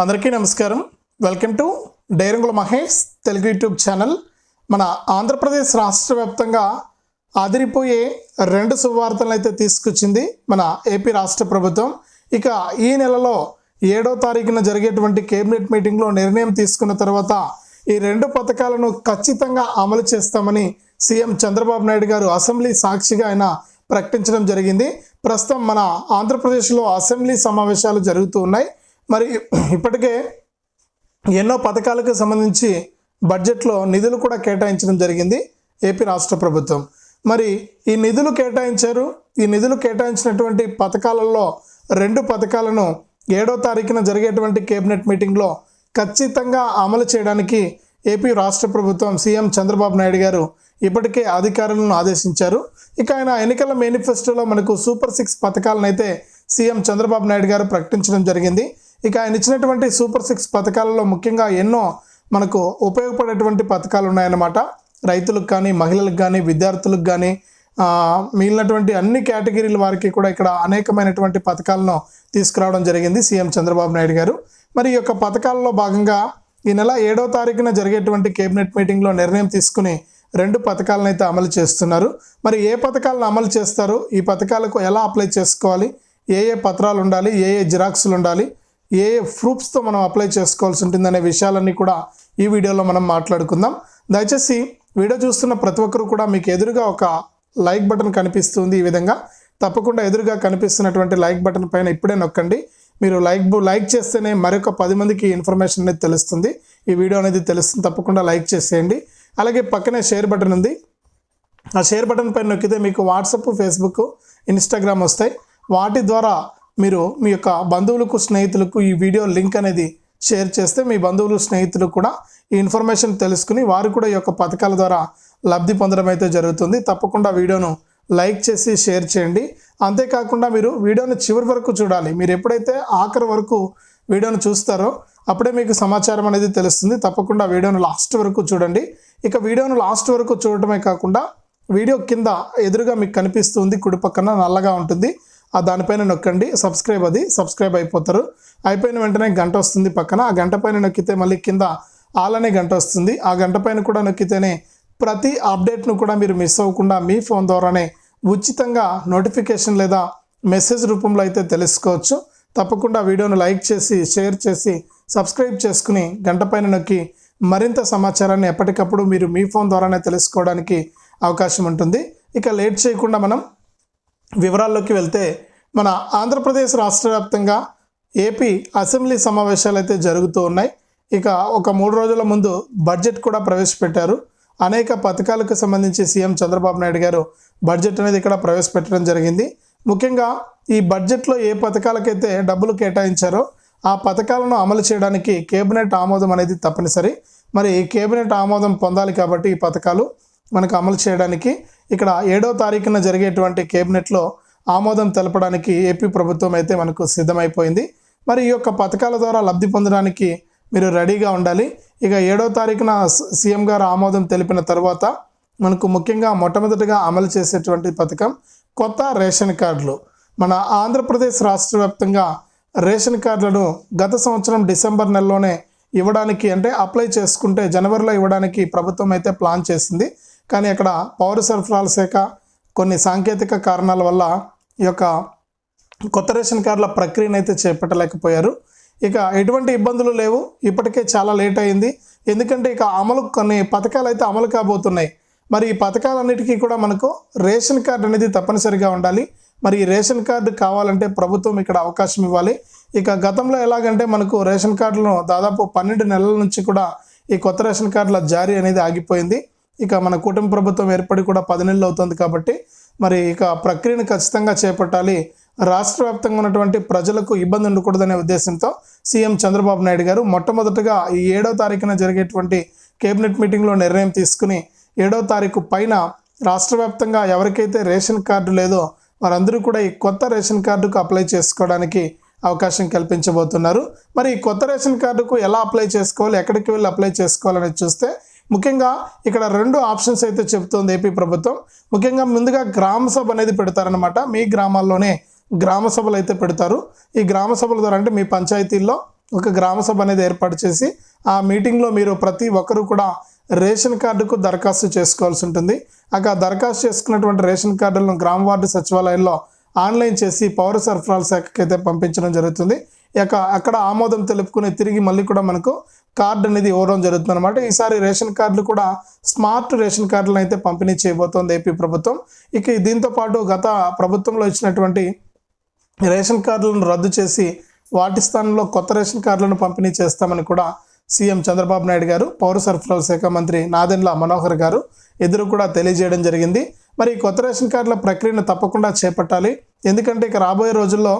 అందరికీ నమస్కారం. Welcome to డైరంగుల Mahesh Telugu YouTube channel. మన ఆంధ్రప్రదేశ్ రాష్ట్ర వ్యాప్తంగా అదిరిపోయే రెండు శుభవార్తలను అయితే తీసుకొచ్చింది మన ఏపీ రాష్ట్ర ప్రభుత్వం. ఇక ఈ నెలలో ఏడో తారీఖున జరిగేటువంటి కేబినెట్ మీటింగ్లో నిర్ణయం తీసుకున్న తర్వాత ఈ రెండు పథకాలను ఖచ్చితంగా అమలు చేస్తామని సీఎం చంద్రబాబు నాయుడు గారు అసెంబ్లీ సాక్షిగా ఆయన ప్రకటించడం జరిగింది. ప్రస్తుతం మన ఆంధ్రప్రదేశ్లో అసెంబ్లీ సమావేశాలు జరుగుతూ ఉన్నాయి. మరి ఇప్పటికే ఎన్నో పథకాలకు సంబంధించి బడ్జెట్లో నిధులు కూడా కేటాయించడం జరిగింది ఏపీ రాష్ట్ర ప్రభుత్వం. మరి ఈ నిధులు కేటాయించారు. ఈ నిధులు కేటాయించినటువంటి పథకాలలో రెండు పథకాలను ఏడో తారీఖున జరిగేటువంటి కేబినెట్ మీటింగ్లో ఖచ్చితంగా అమలు చేయడానికి ఏపీ రాష్ట్ర ప్రభుత్వం సీఎం చంద్రబాబు నాయుడు గారు ఇప్పటికే అధికారులను ఆదేశించారు. ఇక ఆయన ఎన్నికల మేనిఫెస్టోలో మనకు సూపర్ సిక్స్ పథకాలను అయితే సీఎం చంద్రబాబు నాయుడు గారు ప్రకటించడం జరిగింది. ఇక ఆయన ఇచ్చినటువంటి సూపర్ సిక్స్ పథకాలలో ముఖ్యంగా ఎన్నో మనకు ఉపయోగపడేటువంటి పథకాలు ఉన్నాయన్నమాట. రైతులకు కానీ మహిళలకు కానీ విద్యార్థులకు కానీ మిగిలినటువంటి అన్ని కేటగిరీల వారికి కూడా ఇక్కడ అనేకమైనటువంటి పథకాలను తీసుకురావడం జరిగింది సీఎం చంద్రబాబు నాయుడు గారు. మరి ఈ యొక్క పథకాలలో భాగంగా ఈ నెల ఏడో తారీఖున జరిగేటువంటి కేబినెట్ మీటింగ్లో నిర్ణయం తీసుకుని రెండు పథకాలను అయితే అమలు చేస్తున్నారు. మరి ఏ పథకాలను అమలు చేస్తారు? ఈ పథకాలకు ఎలా అప్లై చేసుకోవాలి? ఏ ఏ పత్రాలు ఉండాలి? ఏ ఏ జిరాక్స్లు ఉండాలి? ఏ ఏ ప్రూఫ్స్తో మనం అప్లై చేసుకోవాల్సి ఉంటుందనే విషయాలన్నీ కూడా ఈ వీడియోలో మనం మాట్లాడుకుందాం. దయచేసి వీడియో చూస్తున్న ప్రతి ఒక్కరు కూడా మీకు ఎదురుగా ఒక లైక్ బటన్ కనిపిస్తుంది ఈ విధంగా. తప్పకుండా ఎదురుగా కనిపిస్తున్నటువంటి లైక్ బటన్ పైన ఇప్పుడే నొక్కండి. మీరు లైక్ బు- లైక్ చేస్తేనే మరొక పది మందికి ఇన్ఫర్మేషన్ అనేది తెలుస్తుంది. ఈ వీడియో అనేది తెలుస్తుంది. తప్పకుండా లైక్ చేసేయండి. అలాగే పక్కనే షేర్ బటన్ ఉంది. ఆ షేర్ బటన్ పైన నొక్కితే మీకు వాట్సప్ ఫేస్బుక్ ఇన్స్టాగ్రామ్ వస్తాయి. వాటి ద్వారా మీరు మీ యొక్క బంధువులకు స్నేహితులకు ఈ వీడియో లింక్ అనేది షేర్ చేస్తే మీ బంధువులు స్నేహితులు కూడా ఈ ఇన్ఫర్మేషన్ తెలుసుకుని వారు కూడా ఈ యొక్క పథకాల ద్వారా లబ్ధి పొందడం అయితే జరుగుతుంది. తప్పకుండా వీడియోను లైక్ చేసి షేర్ చేయండి. అంతేకాకుండా మీరు వీడియోను చివరి వరకు చూడాలి. మీరు ఎప్పుడైతే ఆఖరి వరకు వీడియోను చూస్తారో అప్పుడే మీకు సమాచారం అనేది తెలుస్తుంది. తప్పకుండా వీడియోను లాస్ట్ వరకు చూడండి. ఇక వీడియోను లాస్ట్ వరకు చూడటమే కాకుండా వీడియో కింద ఎదురుగా మీకు కనిపిస్తుంది. కుడి పక్కన నల్లగా ఉంటుంది. ఆ దానిపైన నొక్కండి. సబ్స్క్రైబ్ అది. సబ్స్క్రైబ్ అయిపోతారు. అయిపోయిన వెంటనే గంట వస్తుంది పక్కన. ఆ గంట పైన నొక్కితే మళ్ళీ కింద ఆల్ అనే గంట వస్తుంది. ఆ గంట పైన కూడా నొక్కితేనే ప్రతి అప్డేట్ను కూడా మీరు మిస్ అవ్వకుండా మీ ఫోన్ ద్వారానే ఉచితంగా నోటిఫికేషన్ లేదా మెసేజ్ రూపంలో అయితే తెలుసుకోవచ్చు. తప్పకుండా వీడియోను లైక్ చేసి షేర్ చేసి సబ్స్క్రైబ్ చేసుకుని గంట పైన నొక్కి మరింత సమాచారాన్ని ఎప్పటికప్పుడు మీరు మీ ఫోన్ ద్వారానే తెలుసుకోవడానికి అవకాశం ఉంటుంది. ఇక లేట్ చేయకుండా మనం వివరాల్లోకి వెళ్తే మన ఆంధ్రప్రదేశ్ రాష్ట్ర వ్యాప్తంగా ఏపీ అసెంబ్లీ సమావేశాలు అయితే జరుగుతూ ఉన్నాయి. ఇక ఒక మూడు రోజుల ముందు బడ్జెట్ కూడా ప్రవేశపెట్టారు. అనేక పథకాలకు సంబంధించి సీఎం చంద్రబాబు నాయుడు గారు బడ్జెట్ అనేది ఇక్కడ ప్రవేశపెట్టడం జరిగింది. ముఖ్యంగా ఈ బడ్జెట్లో ఏ పథకాలకైతే డబ్బులు కేటాయించారో ఆ పథకాలను అమలు చేయడానికి కేబినెట్ ఆమోదం అనేది తప్పనిసరి. మరి ఈ కేబినెట్ ఆమోదం పొందాలి కాబట్టి ఈ పథకాలు మనకు అమలు చేయడానికి ఇక్కడ ఏడో తారీఖున జరిగేటువంటి కేబినెట్లో ఆమోదం తెలపడానికి ఏపీ ప్రభుత్వం అయితే మనకు సిద్ధమైపోయింది. మరి ఈ యొక్క పథకాల ద్వారా లబ్ధి పొందడానికి మీరు రెడీగా ఉండాలి. ఇక ఏడో తారీఖున సీఎం గారు ఆమోదం తెలిపిన తర్వాత మనకు ముఖ్యంగా మొట్టమొదటిగా అమలు చేసేటువంటి పథకం కొత్త రేషన్ కార్డులు. మన ఆంధ్రప్రదేశ్ రాష్ట్ర వ్యాప్తంగా రేషన్ కార్డులను గత సంవత్సరం డిసెంబర్ నెలలోనే ఇవ్వడానికి అంటే అప్లై చేసుకుంటే జనవరిలో ఇవ్వడానికి ప్రభుత్వం అయితే ప్లాన్ చేసింది. కానీ అక్కడ పౌర సరఫరాల శాఖ కొన్ని సాంకేతిక కారణాల వల్ల ఈ యొక్క కొత్త రేషన్ కార్డుల ప్రక్రియను అయితే చేపట్టలేకపోయారు. ఇక ఎటువంటి ఇబ్బందులు లేవు. ఇప్పటికే చాలా లేట్ అయింది. ఎందుకంటే ఇక అమలు కొన్ని పథకాలు అయితే అమలు కాబోతున్నాయి. మరి ఈ పథకాలన్నిటికీ కూడా మనకు రేషన్ కార్డు అనేది తప్పనిసరిగా ఉండాలి. మరి ఈ రేషన్ కార్డు కావాలంటే ప్రభుత్వం ఇక్కడ అవకాశం ఇవ్వాలి. ఇక గతంలో ఎలాగంటే మనకు రేషన్ కార్డులను దాదాపు పన్నెండు నెలల నుంచి కూడా ఈ కొత్త రేషన్ కార్డుల జారీ అనేది ఆగిపోయింది. ఇక మన కుటుంబ ప్రభుత్వం ఏర్పడి కూడా పది నెలలు అవుతుంది కాబట్టి మరి ఇక ప్రక్రియను ఖచ్చితంగా చేపట్టాలి. రాష్ట్ర వ్యాప్తంగా ఉన్నటువంటి ప్రజలకు ఇబ్బంది ఉండకూడదనే ఉద్దేశంతో సీఎం చంద్రబాబు నాయుడు గారు మొట్టమొదటగా ఈ ఏడో తారీఖున జరిగేటువంటి కేబినెట్ మీటింగ్లో నిర్ణయం తీసుకుని ఏడో తారీఖు పైన రాష్ట్ర వ్యాప్తంగా ఎవరికైతే రేషన్ కార్డు లేదో వారందరూ కూడా ఈ కొత్త రేషన్ కార్డుకు అప్లై చేసుకోవడానికి అవకాశం కల్పించబోతున్నారు. మరి ఈ కొత్త రేషన్ కార్డుకు ఎలా అప్లై చేసుకోవాలి? ఎక్కడికి వెళ్ళి అప్లై చేసుకోవాలని చూస్తే ముఖ్యంగా ఇక్కడ రెండు ఆప్షన్స్ అయితే చెబుతోంది ఏపీ ప్రభుత్వం. ముఖ్యంగా ముందుగా గ్రామ సభ అనేది పెడతారనమాట మీ గ్రామాల్లోనే గ్రామ సభలు అయితే పెడతారు. ఈ గ్రామ సభల ద్వారా అంటే మీ పంచాయతీల్లో ఒక గ్రామ సభ అనేది ఏర్పాటు చేసి ఆ మీటింగ్లో మీరు ప్రతి ఒక్కరూ కూడా రేషన్ కార్డుకు దరఖాస్తు చేసుకోవాల్సి ఉంటుంది. అక్కడ దరఖాస్తు చేసుకున్నటువంటి రేషన్ కార్డులను గ్రామ వార్డు సచివాలయంలో ఆన్లైన్ చేసి పౌర సరఫరాల శాఖకి అయితే పంపించడం జరుగుతుంది. ఇక అక్కడ ఆమోదం తెలుపుకుని తిరిగి మళ్ళీ కూడా మనకు కార్డు అనేది ఇవ్వడం జరుగుతుంది అనమాట ఈసారి రేషన్ కార్డులు కూడా స్మార్ట్ రేషన్ కార్డులను అయితే పంపిణీ చేయబోతోంది ఏపీ ప్రభుత్వం. ఇక దీంతో పాటు గత ప్రభుత్వంలో ఇచ్చినటువంటి రేషన్ కార్డులను రద్దు చేసి వాటి స్థానంలో కొత్త రేషన్ కార్డులను పంపిణీ చేస్తామని కూడా సీఎం చంద్రబాబు నాయుడు గారు పౌర సరఫరాల శాఖ మంత్రి నాదెండ్ల మనోహర్ గారు ఎదురు కూడా తెలియజేయడం జరిగింది. మరి కొత్త రేషన్ కార్డుల ప్రక్రియను తప్పకుండా చేపట్టాలి. ఎందుకంటే ఇక రాబోయే రోజుల్లో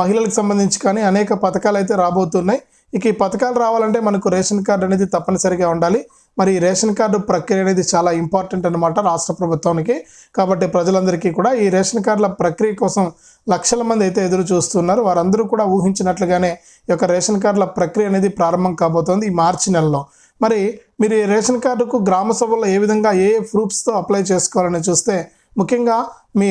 మహిళలకు సంబంధించి కానీ అనేక పథకాలు అయితే రాబోతున్నాయి. ఇక ఈ పథకాలు రావాలంటే మనకు రేషన్ కార్డు అనేది తప్పనిసరిగా ఉండాలి. మరి ఈ రేషన్ కార్డు ప్రక్రియ అనేది చాలా ఇంపార్టెంట్ అనమాట రాష్ట్ర ప్రభుత్వానికి. కాబట్టి ప్రజలందరికీ కూడా ఈ రేషన్ కార్డుల ప్రక్రియ కోసం లక్షల మంది అయితే ఎదురు చూస్తున్నారు. వారందరూ కూడా ఊహించినట్లుగానే ఈ యొక్క రేషన్ కార్డుల ప్రక్రియ అనేది ప్రారంభం కాబోతోంది ఈ మార్చి నెలలో. మరి మీరు ఈ రేషన్ కార్డుకు గ్రామ సభల్లో ఏ విధంగా ఏ ఏ ప్రూఫ్స్తో అప్లై చేసుకోవాలని చూస్తే ముఖ్యంగా మీ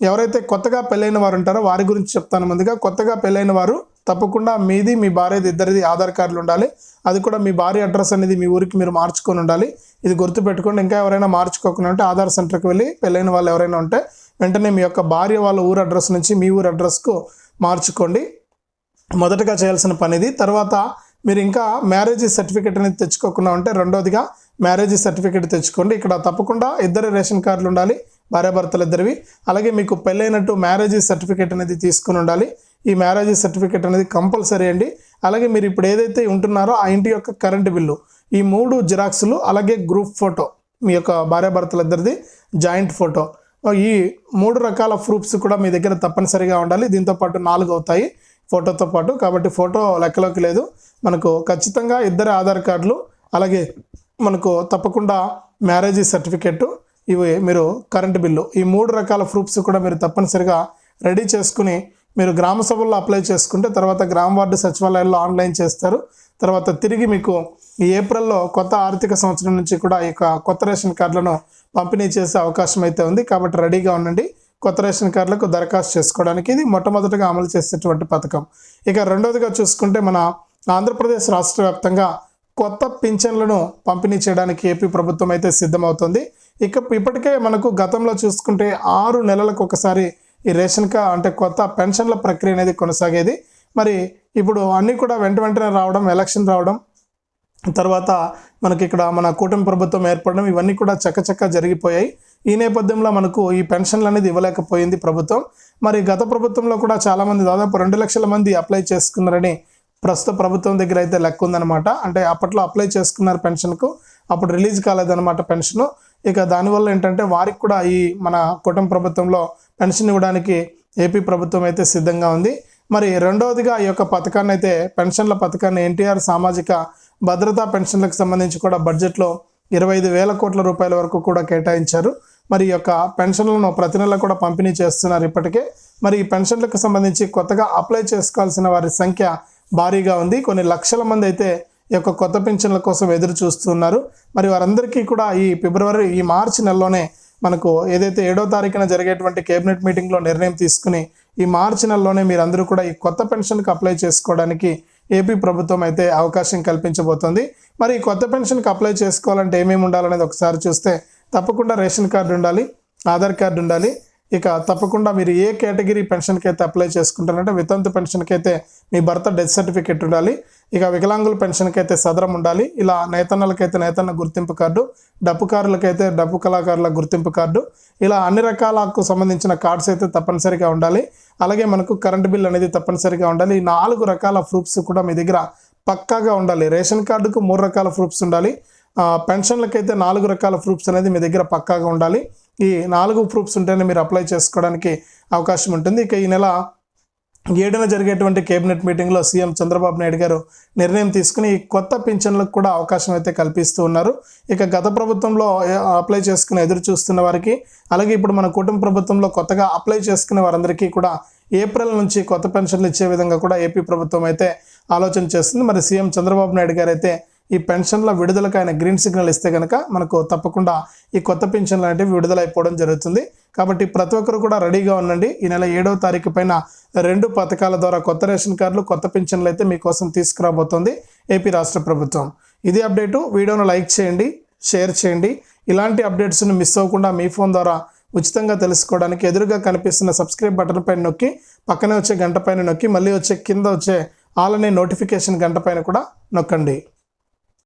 ఎవరైతే కొత్తగా పెళ్ళైన వారు ఉంటారో వారి గురించి చెప్తాను ముందుగా. కొత్తగా పెళ్ళైన వారు తప్పకుండా మీది మీ భార్యది ఇద్దరిది ఆధార్ కార్డులు ఉండాలి. అది కూడా మీ భార్య అడ్రస్ అనేది మీ ఊరికి మీరు మార్చుకొని ఉండాలి. ఇది గుర్తుపెట్టుకోండి ఇంకా ఎవరైనా మార్చుకోకుండా ఉంటే ఆధార్ సెంటర్కి వెళ్ళి పెళ్ళైన వాళ్ళు ఎవరైనా ఉంటే వెంటనే మీ యొక్క భార్య వాళ్ళ ఊరు అడ్రస్ నుంచి మీ ఊరు అడ్రస్కు మార్చుకోండి. మొదటగా చేయాల్సిన పని ఇది తర్వాత మీరు ఇంకా మ్యారేజ్ సర్టిఫికేట్ అనేది తెచ్చుకోకుండా ఉంటే రెండోదిగా మ్యారేజ్ సర్టిఫికేట్ తెచ్చుకోండి. ఇక్కడ తప్పకుండా ఇద్దరు రేషన్ కార్డులు ఉండాలి భార్యాభర్తలు ఇద్దరివి అలాగే మీకు పెళ్ళైనట్టు మ్యారేజ్ సర్టిఫికేట్ అనేది తీసుకుని ఉండాలి. ఈ మ్యారేజ్ సర్టిఫికేట్ అనేది కంపల్సరీ అండి. అలాగే మీరు ఇప్పుడు ఏదైతే ఉంటున్నారో ఆ ఇంటి యొక్క కరెంటు బిల్లు ఈ మూడు జిరాక్స్లు అలాగే గ్రూప్ ఫోటో మీ యొక్క భార్యాభర్తలు ఇద్దరిది జాయింట్ ఫోటో ఈ మూడు రకాల ప్రూఫ్స్ కూడా మీ దగ్గర తప్పనిసరిగా ఉండాలి. దీంతో పాటు నాలుగు అవుతాయి ఫోటోతో పాటు. కాబట్టి ఫోటో లెక్కలోకి లేదు. మనకు ఖచ్చితంగా ఇద్దరు ఆధార్ కార్డులు అలాగే మనకు తప్పకుండా మ్యారేజ్ సర్టిఫికెట్ ఇవి మీరు కరెంటు బిల్లు ఈ మూడు రకాల ప్రూఫ్స్ కూడా మీరు తప్పనిసరిగా రెడీ చేసుకుని మీరు గ్రామ సభల్లో అప్లై చేసుకుంటే తర్వాత గ్రామ వార్డు సచివాలయాల్లో ఆన్లైన్ చేస్తారు. తర్వాత తిరిగి మీకు ఈ ఏప్రిల్లో కొత్త ఆర్థిక సంవత్సరం నుంచి కూడా ఈ యొక్క కొత్త రేషన్ కార్డులను పంపిణీ చేసే అవకాశం అయితే ఉంది. కాబట్టి రెడీగా ఉండండి. కొత్త రేషన్ కార్డులకు దరఖాస్తు చేసుకోవడానికి ఇది మొట్టమొదటిగా అమలు చేసేటువంటి పథకం. ఇక రెండవదిగా చూసుకుంటే మన ఆంధ్రప్రదేశ్ రాష్ట్ర వ్యాప్తంగా కొత్త పింఛన్లను పంపిణీ చేయడానికి ఏపీ ప్రభుత్వం అయితే సిద్ధమవుతుంది. ఇక ఇప్పటికే మనకు గతంలో చూసుకుంటే ఆరు నెలలకు ఒకసారి ఈ రేషన్ కార్డ్ అంటే కొత్త పెన్షన్ల ప్రక్రియ అనేది కొనసాగేది. మరి ఇప్పుడు అన్నీ కూడా వెంట వెంటనే రావడం ఎలక్షన్ రావడం తర్వాత మనకి ఇక్కడ మన కూటమి ప్రభుత్వం ఏర్పడడం ఇవన్నీ కూడా చక్కచక్క జరిగిపోయాయి. ఈ నేపథ్యంలో మనకు ఈ పెన్షన్లు అనేది ఇవ్వలేకపోయింది ప్రభుత్వం. మరి గత ప్రభుత్వంలో కూడా చాలామంది దాదాపు రెండు లక్షల మంది అప్లై చేసుకున్నారని ప్రస్తుత ప్రభుత్వం దగ్గర అయితే లెక్క ఉందన్నమాట. అంటే అప్పట్లో అప్లై చేసుకున్నారు పెన్షన్కు అప్పుడు రిలీజ్ కాలేదన్నమాట పెన్షన్. ఇక దానివల్ల ఏంటంటే వారికి కూడా ఈ మన కుటుంబ ప్రభుత్వంలో పెన్షన్ ఇవ్వడానికి ఏపీ ప్రభుత్వం అయితే సిద్ధంగా ఉంది. మరి రెండవదిగా ఈ యొక్క పథకాన్ని అయితే పెన్షన్ల పథకాన్ని ఎన్టీఆర్ సామాజిక భద్రతా పెన్షన్లకు సంబంధించి కూడా బడ్జెట్లో ఇరవై ఐదు వేల కోట్ల రూపాయల వరకు కూడా కేటాయించారు. మరి ఈ యొక్క పెన్షన్లను ప్రతి నెల కూడా పంపిణీ చేస్తున్నారు ఇప్పటికే. మరి ఈ పెన్షన్లకు సంబంధించి కొత్తగా అప్లై చేసుకోవాల్సిన వారి సంఖ్య భారీగా ఉంది. కొన్ని లక్షల మంది అయితే యొక్క కొత్త పెన్షన్ల కోసం ఎదురు చూస్తున్నారు. మరి వారందరికీ కూడా ఈ ఫిబ్రవరి ఈ మార్చి నెలలోనే మనకు ఏదైతే ఏడో తారీఖున జరిగేటువంటి కేబినెట్ మీటింగ్లో నిర్ణయం తీసుకుని ఈ మార్చి నెలలోనే మీరందరూ కూడా ఈ కొత్త పెన్షన్కి అప్లై చేసుకోవడానికి ఏపీ ప్రభుత్వం అయితే అవకాశం కల్పించబోతోంది. మరి ఈ కొత్త పెన్షన్కి అప్లై చేసుకోవాలంటే ఏమేమి ఉండాలనేది ఒకసారి చూస్తే తప్పకుండా రేషన్ కార్డు ఉండాలి ఆధార్ కార్డు ఉండాలి. ఇక తప్పకుండా మీరు ఏ కేటగిరీ పెన్షన్కి అయితే అప్లై చేసుకుంటారంటే వితంతు పెన్షన్కి అయితే మీ భర్త డెత్ సర్టిఫికేట్ ఉండాలి. ఇక వికలాంగుల పెన్షన్కి అయితే సదరం ఉండాలి. ఇలా నేతన్నలకైతే నేతన్న గుర్తింపు కార్డు డప్పుకారులకైతే డప్పు కళాకారుల గుర్తింపు కార్డు ఇలా అన్ని రకాలకు సంబంధించిన కార్డ్స్ అయితే తప్పనిసరిగా ఉండాలి. అలాగే మనకు కరెంట్ బిల్ అనేది తప్పనిసరిగా ఉండాలి. ఈ నాలుగు రకాల ప్రూఫ్స్ కూడా మీ దగ్గర పక్కాగా ఉండాలి. రేషన్ కార్డుకు మూడు రకాల ప్రూఫ్స్ ఉండాలి. పెన్షన్లకైతే నాలుగు రకాల ప్రూఫ్స్ అనేది మీ దగ్గర పక్కాగా ఉండాలి. ఈ నాలుగు ప్రూఫ్స్ ఉంటేనే మీరు అప్లై చేసుకోవడానికి అవకాశం ఉంటుంది. ఇక ఈ నెల ఏడున జరిగేటువంటి కేబినెట్ మీటింగ్లో సీఎం చంద్రబాబు నాయుడు గారు నిర్ణయం తీసుకుని కొత్త పింఛన్లకు కూడా అవకాశం అయితే కల్పిస్తూ ఉన్నారు. ఇక గత ప్రభుత్వంలో అప్లై చేసుకుని ఎదురు చూస్తున్న వారికి అలాగే ఇప్పుడు మన కుటుంబ ప్రభుత్వంలో కొత్తగా అప్లై చేసుకునే వారందరికీ కూడా ఏప్రిల్ నుంచి కొత్త పెన్షన్లు ఇచ్చే విధంగా కూడా ఏపీ ప్రభుత్వం అయితే ఆలోచన చేస్తుంది. మరి సీఎం చంద్రబాబు నాయుడు గారు అయితే ఈ పెన్షన్ల విడుదలకు ఆయన గ్రీన్ సిగ్నల్ ఇస్తే కనుక మనకు తప్పకుండా ఈ కొత్త పెన్షన్లు అనేవి విడుదలైపోవడం జరుగుతుంది. కాబట్టి ప్రతి ఒక్కరు కూడా రెడీగా ఉండండి. ఈ నెల ఏడవ తారీఖు పైన రెండు పథకాల ద్వారా కొత్త రేషన్ కార్డులు కొత్త పింఛన్లు అయితే మీకోసం తీసుకురాబోతోంది ఏపీ రాష్ట్ర ప్రభుత్వం. ఇది అప్డేటు. వీడియోను లైక్ చేయండి షేర్ చేయండి. ఇలాంటి అప్డేట్స్ను మిస్ అవ్వకుండా మీ ఫోన్ ద్వారా ఉచితంగా తెలుసుకోవడానికి ఎదురుగా కనిపిస్తున్న సబ్స్క్రైబ్ బటన్ పైన నొక్కి పక్కనే వచ్చే గంట పైన నొక్కి మళ్ళీ వచ్చే కింద వచ్చే ఆల్ అనే నోటిఫికేషన్ గంట పైన కూడా నొక్కండి.